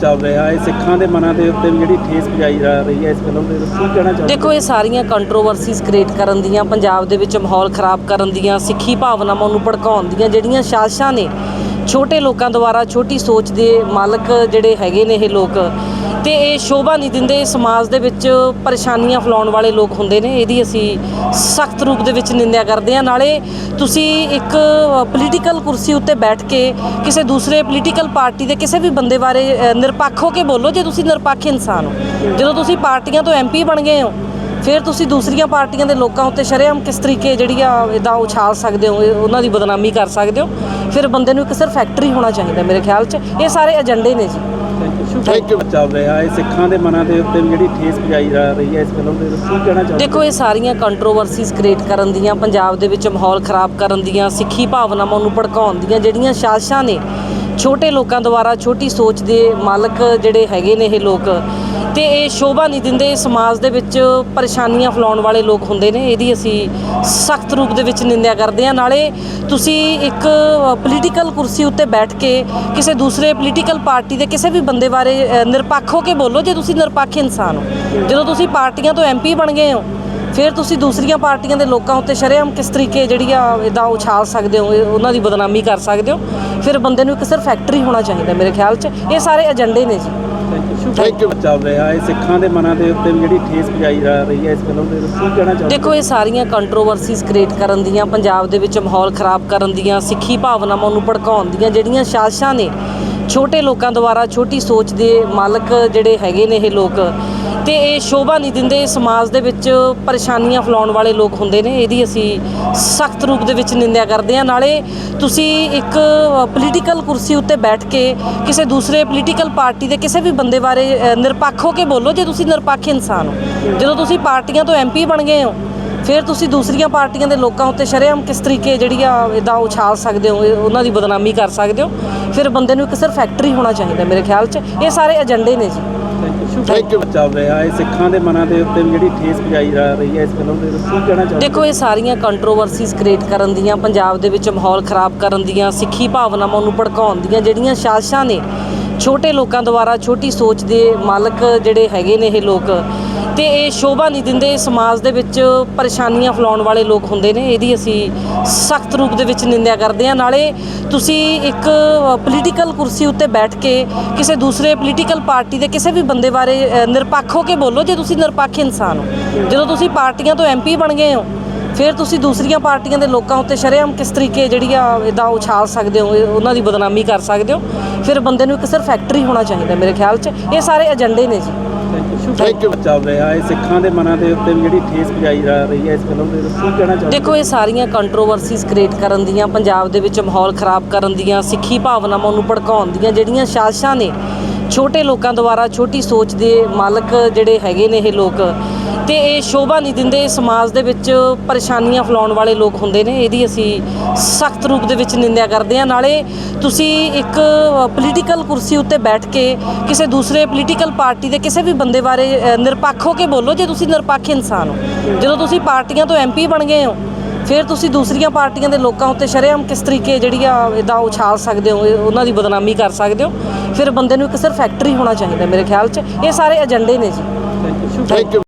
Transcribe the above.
ਚੱਲ ਰਿਹਾ ਹੈ, ਸਿੱਖਾਂ ਦੇ ਮਨਾਂ ਦੇ ਉੱਤੇ ਵੀ ਜਿਹੜੀ ਠੇਸ ਪਜਾਈ ਜਾ ਰਹੀ ਹੈ ਇਸ ਫਿਲਮ ਦੇ ਵਿੱਚ ਕੀ ਕਹਿਣਾ ਚਾਹੁੰਦੇ ਦੇਖੋ, ਇਹ ਸਾਰੀਆਂ ਕੰਟਰੋਵਰਸੀਜ਼ ਕ੍ਰੀਏਟ ਕਰਨ ਦੀਆਂ, ਪੰਜਾਬ ਦੇ ਵਿੱਚ ਮਾਹੌਲ ਖਰਾਬ ਕਰਨ ਦੀਆਂ, ਸਿੱਖੀ ਭਾਵਨਾਵਾਂ ਨੂੰ ਭੜਕਾਉਣ ਦੀਆਂ ਜਿਹੜੀਆਂ ਸਾਜ਼ਿਸ਼ਾਂ ਨੇ, ਛੋਟੇ ਲੋਕਾਂ ਦੁਆਰਾ ਛੋਟੀ ਸੋਚ ਦੇ ਮਾਲਕ ਜਿਹੜੇ ਹੈਗੇ ਨੇ ਇਹ ਲੋਕ ਤੇ ਇਹ ਸ਼ੋਭਾ ਨਹੀਂ ਦਿੰਦੇ ਸਮਾਜ ਦੇ ਵਿੱਚ ਪਰੇਸ਼ਾਨੀਆਂ ਫੈਲਾਉਣ ਵਾਲੇ ਲੋਕ ਹੁੰਦੇ ਨੇ, ਇਹਦੀ ਅਸੀਂ ਸਖਤ ਰੂਪ ਦੇ ਵਿੱਚ ਨਿੰਦਿਆ ਕਰਦੇ ਹਾਂ। ਨਾਲੇ ਤੁਸੀਂ ਇੱਕ ਪੋਲੀਟੀਕਲ ਕੁਰਸੀ ਉੱਤੇ ਬੈਠ ਕੇ ਕਿਸੇ ਦੂਸਰੇ ਪੋਲੀਟੀਕਲ ਪਾਰਟੀ ਦੇ ਕਿਸੇ ਵੀ ਬੰਦੇ ਬਾਰੇ ਨਿਰਪੱਖ ਹੋ ਕੇ ਬੋਲੋ ਜੇ ਤੁਸੀਂ ਨਿਰਪੱਖ ਇਨਸਾਨ ਹੋ। ਜਦੋਂ ਤੁਸੀਂ ਪਾਰਟੀਆਂ ਤੋਂ ਐਮਪੀ ਬਣ ਗਏ ਹੋ ਫਿਰ ਤੁਸੀਂ ਦੂਸਰੀਆਂ ਪਾਰਟੀਆਂ ਦੇ ਲੋਕਾਂ ਉੱਤੇ ਸ਼ਰੇਆਮ ਕਿਸ ਤਰੀਕੇ ਜਿਹੜੀ ਆ ਇਦਾਂ ਉਛਾਲ ਸਕਦੇ ਹੋ ਉਹਨਾਂ ਦੀ ਬਦਨਾਮੀ ਕਰ ਸਕਦੇ ਹੋ? ਫਿਰ ਬੰਦੇ ਨੂੰ ਇੱਕ ਸਿਰਫ ਫੈਕਟਰੀ ਹੋਣਾ ਚਾਹੀਦਾ ਮੇਰੇ ਖਿਆਲ 'ਚ। ਇਹ ਸਾਰੇ ਏਜੰਡੇ ਨੇ ਜੀ। ਥੈਂਕ ਯੂ ਚੱਲ ਰਿਹਾ ਹੈ ਸਿੱਖਾਂ ਦੇ ਮਨਾਂ ਦੇ ਉੱਤੇ ਜਿਹੜੀ ਠੇਸ ਪਜਾਈ ਜਾ ਰਹੀ ਹੈ ਇਸ ਫਿਲਮ ਦੇ ਵਿੱਚ ਕੀ ਕਹਿਣਾ ਚਾਹੁੰਦੇ ਦੇਖੋ ਇਹ ਸਾਰੀਆਂ ਕੰਟਰੋਵਰਸੀਜ਼ ਕ੍ਰੀਏਟ ਕਰਨ ਦੀਆਂ ਪੰਜਾਬ ਦੇ ਵਿੱਚ ਮਾਹੌਲ ਖਰਾਬ ਕਰਨ ਦੀਆਂ ਸਿੱਖੀ ਭਾਵਨਾਵਾਂ ਨੂੰ ਭੜਕਾਉਣ ਦੀਆਂ ਜਿਹੜੀਆਂ ਸਾਜ਼ਿਸ਼ਾਂ ਨੇ ਛੋਟੇ ਲੋਕਾਂ ਦੁਆਰਾ, ਛੋਟੀ ਸੋਚ ਦੇ ਮਾਲਕ ਜਿਹੜੇ ਹੈਗੇ ਨੇ ਇਹ ਲੋਕ। ਤੇ ਇਹ ਸ਼ੋਭਾ ਨਹੀਂ ਦਿੰਦੇ ਸਮਾਜ ਦੇ ਵਿੱਚ ਪਰੇਸ਼ਾਨੀਆਂ ਫੈਲਾਉਣ ਵਾਲੇ ਲੋਕ ਹੁੰਦੇ ਨੇ, ਇਹਦੀ ਅਸੀਂ ਸਖਤ ਰੂਪ ਦੇ ਵਿੱਚ ਨਿੰਦਿਆ ਕਰਦੇ ਹਾਂ। ਨਾਲੇ ਤੁਸੀਂ ਇੱਕ ਪੋਲੀਟੀਕਲ ਕੁਰਸੀ ਉੱਤੇ ਬੈਠ ਕੇ ਕਿਸੇ ਦੂਸਰੇ ਪੋਲੀਟੀਕਲ ਪਾਰਟੀ ਦੇ ਕਿਸੇ ਵੀ ਬੰਦੇ ਬਾਰੇ ਨਿਰਪੱਖ ਹੋ ਕੇ ਬੋਲੋ, ਜੇ ਤੁਸੀਂ ਨਿਰਪੱਖ ਇਨਸਾਨ ਹੋ। ਜਦੋਂ ਤੁਸੀਂ ਪਾਰਟੀਆਂ ਤੋਂ ਐਮਪੀ ਬਣ ਗਏ ਹੋ ਫਿਰ ਤੁਸੀਂ ਦੂਸਰੀਆਂ ਪਾਰਟੀਆਂ ਦੇ ਲੋਕਾਂ ਉੱਤੇ ਸ਼ਰੇਆਮ ਕਿਸ ਤਰੀਕੇ ਜਿਹੜੀ ਆ ਇਦਾਂ ਉਛਾਲ ਸਕਦੇ ਹੋ ਇਹ- ਉਹਨਾਂ ਦੀ ਬਦਨਾਮੀ ਕਰ ਸਕਦੇ ਹੋ? ਫਿਰ ਬੰਦੇ ਨੂੰ ਇੱਕ ਸਿਰਫ ਫੈਕਟਰੀ ਹੋਣਾ ਚਾਹੀਦਾ ਮੇਰੇ ਖਿਆਲ 'ਚ। ਇਹ ਸਾਰੇ ਏਜੰਡੇ ਨੇ ਜੀ। ਥੈਂਕ ਯੂ ਚੱਲ ਰਿਹਾ ਹੈ ਸਿੱਖਾਂ ਦੇ ਮਨਾਂ ਦੇ ਉੱਤੇ ਵੀ ਜਿਹੜੀ ਠੇਸ ਪਜਾਈ ਜਾ ਰਹੀ ਹੈ ਇਸ ਫਿਲਮ ਦੇ ਵਿੱਚ ਕੀ ਕਹਿਣਾ ਚਾਹੁੰਦੇ ਦੇਖੋ ਇਹ ਸਾਰੀਆਂ ਕੰਟਰੋਵਰਸੀਜ਼ ਕ੍ਰੀਏਟ ਕਰਨ ਦੀਆਂ ਪੰਜਾਬ ਦੇ ਵਿੱਚ ਮਾਹੌਲ ਖਰਾਬ ਕਰਨ ਦੀਆਂ ਸਿੱਖੀ ਭਾਵਨਾਵਾਂ ਨੂੰ ਭੜਕਾਉਣ ਦੀਆਂ ਜਿਹੜੀਆਂ ਸਾਜ਼ਿਸ਼ਾਂ ਨੇ ਛੋਟੇ ਲੋਕਾਂ ਦੁਆਰਾ ਛੋਟੀ ਸੋਚ ਦੇ ਮਾਲਕ ਜਿਹੜੇ ਹੈਗੇ ਨੇ ਇਹ ਲੋਕ। ਤੇ ਇਹ ਸ਼ੋਭਾ ਨਹੀਂ ਦਿੰਦੇ ਸਮਾਜ ਦੇ ਵਿੱਚ ਪਰੇਸ਼ਾਨੀਆਂ ਫੈਲਾਉਣ ਵਾਲੇ ਲੋਕ ਹੁੰਦੇ ਨੇ, ਇਹਦੀ ਅਸੀਂ ਸਖਤ ਰੂਪ ਦੇ ਵਿੱਚ ਨਿੰਦਿਆ ਕਰਦੇ ਹਾਂ। ਨਾਲੇ ਤੁਸੀਂ ਇੱਕ ਪੋਲੀਟੀਕਲ ਕੁਰਸੀ ਉੱਤੇ ਬੈਠ ਕੇ ਕਿਸੇ ਦੂਸਰੇ ਪੋਲੀਟੀਕਲ ਪਾਰਟੀ ਦੇ ਕਿਸੇ ਵੀ ਬੰਦੇ ਬਾਰੇ ਨਿਰਪੱਖ ਹੋ ਕੇ ਬੋਲੋ ਜੇ ਤੁਸੀਂ ਨਿਰਪੱਖ ਇਨਸਾਨ ਹੋ। ਜਦੋਂ ਤੁਸੀਂ ਪਾਰਟੀਆਂ ਤੋਂ ਐਮਪੀ ਬਣ ਗਏ ਹੋ, ਫਿਰ ਤੁਸੀਂ ਦੂਸਰੀਆਂ ਪਾਰਟੀਆਂ ਦੇ ਲੋਕਾਂ ਉੱਤੇ ਸ਼ਰੇਆਮ ਕਿਸ ਤਰੀਕੇ ਜਿਹੜੀ ਆ ਇਦਾਂ ਉਛਾਲ ਸਕਦੇ ਹੋ ਉਹਨਾਂ ਦੀ ਬਦਨਾਮੀ ਕਰ ਸਕਦੇ ਹੋ। ਫਿਰ ਬੰਦੇ ਨੂੰ ਇੱਕ ਸਿਰਫ ਫੈਕਟਰੀ ਹੋਣਾ ਚਾਹੀਦਾ ਮੇਰੇ ਖਿਆਲ 'ਚ। ਇਹ ਸਾਰੇ ਏਜੰਡੇ ਨੇ ਜੀ। ਥੈਂਕ ਯੂ ਚੱਲ ਰਿਹਾ ਹੈ ਸਿੱਖਾਂ ਦੇ ਮਨਾਂ ਦੇ ਉੱਤੇ ਜਿਹੜੀ ਠੇਸ ਪਜਾਈ ਜਾ ਰਹੀ ਹੈ ਇਸ ਫਿਲਮ ਦੇ ਵਿੱਚ ਕੀ ਕਹਿਣਾ ਚਾਹੁੰਦੇ ਦੇਖੋ ਇਹ ਸਾਰੀਆਂ ਕੰਟਰੋਵਰਸੀਜ਼ ਕ੍ਰੀਏਟ ਕਰਨ ਦੀਆਂ ਪੰਜਾਬ ਦੇ ਵਿੱਚ ਮਾਹੌਲ ਖਰਾਬ ਕਰਨ ਦੀਆਂ ਸਿੱਖੀ ਭਾਵਨਾਵਾਂ ਨੂੰ ਭੜਕਾਉਣ ਦੀਆਂ ਜਿਹੜੀਆਂ ਸਾਜ਼ਿਸ਼ਾਂ ਨੇ ਛੋਟੇ ਲੋਕਾਂ ਦੁਆਰਾ, ਛੋਟੀ ਸੋਚ ਦੇ ਮਾਲਕ ਜਿਹੜੇ ਹੈਗੇ ਨੇ ਇਹ ਲੋਕ। ਤੇ ਇਹ ਸ਼ੋਭਾ ਨਹੀਂ ਦਿੰਦੇ ਸਮਾਜ ਦੇ ਵਿੱਚ ਪਰੇਸ਼ਾਨੀਆਂ ਫੈਲਾਉਣ ਵਾਲੇ ਲੋਕ ਹੁੰਦੇ ਨੇ, ਇਹਦੀ ਅਸੀਂ ਸਖਤ ਰੂਪ ਦੇ ਵਿੱਚ ਨਿੰਦਿਆ ਕਰਦੇ ਹਾਂ। ਨਾਲੇ ਤੁਸੀਂ ਇੱਕ ਪੋਲੀਟੀਕਲ ਕੁਰਸੀ ਉੱਤੇ ਬੈਠ ਕੇ ਕਿਸੇ ਦੂਸਰੇ ਪੋਲੀਟੀਕਲ ਪਾਰਟੀ ਦੇ ਕਿਸੇ ਵੀ ਬੰਦੇ ਬਾਰੇ ਨਿਰਪੱਖ ਹੋ ਕੇ ਬੋਲੋ, ਜੇ ਤੁਸੀਂ ਨਿਰਪੱਖ ਇਨਸਾਨ ਹੋ। ਜਦੋਂ ਤੁਸੀਂ ਪਾਰਟੀਆਂ ਤੋਂ ਐਮਪੀ ਬਣ ਗਏ ਹੋ ਫਿਰ ਤੁਸੀਂ ਦੂਸਰੀਆਂ ਪਾਰਟੀਆਂ ਦੇ ਲੋਕਾਂ ਉੱਤੇ ਸ਼ਰੇਆਮ ਕਿਸ ਤਰੀਕੇ ਜਿਹੜੀ ਆ ਇਦਾਂ ਉਛਾਲ ਸਕਦੇ ਹੋ ਇਹ- ਉਹਨਾਂ ਦੀ ਬਦਨਾਮੀ ਕਰ ਸਕਦੇ ਹੋ? ਫਿਰ ਬੰਦੇ ਨੂੰ ਇੱਕ ਸਿਰਫ ਫੈਕਟਰੀ ਹੋਣਾ ਚਾਹੀਦਾ ਮੇਰੇ ਖਿਆਲ 'ਚ। ਇਹ ਸਾਰੇ ਏਜੰਡੇ ਨੇ ਜੀ। ਥੈਂਕ ਯੂ ਚੱਲ ਰਿਹਾ ਹੈ ਸਿੱਖਾਂ ਦੇ ਮਨਾਂ ਦੇ ਉੱਤੇ ਜਿਹੜੀ ਠੇਸ ਪਜਾਈ ਜਾ ਰਹੀ ਹੈ ਇਸ ਫਿਲਮ ਦੇ ਵਿੱਚ ਕੀ ਕਹਿਣਾ ਚਾਹੁੰਦੇ ਦੇਖੋ ਇਹ ਸਾਰੀਆਂ ਕੰਟਰੋਵਰਸੀਜ਼ ਕ੍ਰੀਏਟ ਕਰਨ ਦੀਆਂ ਪੰਜਾਬ ਦੇ ਵਿੱਚ ਮਾਹੌਲ ਖਰਾਬ ਕਰਨ ਦੀਆਂ ਸਿੱਖੀ ਭਾਵਨਾਵਾਂ ਨੂੰ ਭੜਕਾਉਣ ਦੀਆਂ ਜਿਹੜੀਆਂ ਸਾਜ਼ਿਸ਼ਾਂ ਨੇ ਛੋਟੇ ਲੋਕਾਂ ਦੁਆਰਾ ਛੋਟੀ ਸੋਚ ਦੇ ਮਾਲਕ ਜਿਹੜੇ ਹੈਗੇ ਨੇ ਇਹ ਲੋਕ ਤੇ ਇਹ ਸ਼ੋਭਾ ਨਹੀਂ ਦਿੰਦੇ ਸਮਾਜ ਦੇ ਵਿੱਚ ਪਰੇਸ਼ਾਨੀਆਂ ਫੈਲਾਉਣ ਵਾਲੇ ਲੋਕ ਹੁੰਦੇ ਨੇ, ਇਹਦੀ ਅਸੀਂ ਸਖਤ ਰੂਪ ਦੇ ਵਿੱਚ ਨਿੰਦਿਆ ਕਰਦੇ ਹਾਂ। ਨਾਲੇ ਤੁਸੀਂ ਇੱਕ ਪੋਲੀਟੀਕਲ ਕੁਰਸੀ ਉੱਤੇ ਬੈਠ ਕੇ ਕਿਸੇ ਦੂਸਰੇ ਪੋਲੀਟੀਕਲ ਪਾਰਟੀ ਦੇ ਕਿਸੇ ਵੀ ਬੰਦੇ ਬਾਰੇ ਨਿਰਪੱਖ ਹੋ ਕੇ ਬੋਲੋ, ਜੇ ਤੁਸੀਂ ਨਿਰਪੱਖ ਇਨਸਾਨ ਹੋ। ਜਦੋਂ ਤੁਸੀਂ ਪਾਰਟੀਆਂ ਤੋਂ ਐਮਪੀ ਬਣ ਗਏ ਹੋ, ਫਿਰ ਤੁਸੀਂ ਦੂਸਰੀਆਂ ਪਾਰਟੀਆਂ ਦੇ ਲੋਕਾਂ ਉੱਤੇ ਸ਼ਰੇਆਮ ਕਿਸ ਤਰੀਕੇ ਜਿਹੜੀ ਆ ਇਦਾਂ ਉਛਾਲ ਸਕਦੇ ਹੋ ਉਹਨਾਂ ਦੀ ਬਦਨਾਮੀ ਕਰ ਸਕਦੇ ਹੋ, ਫਿਰ ਬੰਦੇ ਨੂੰ ਇੱਕ ਸਿਰਫ ਫੈਕਟਰੀ ਹੋਣਾ ਚਾਹੀਦਾ ਮੇਰੇ ਖਿਆਲ 'ਚ। ਇਹ ਸਾਰੇ ਏਜੰਡੇ ਨੇ ਜੀ। Thank you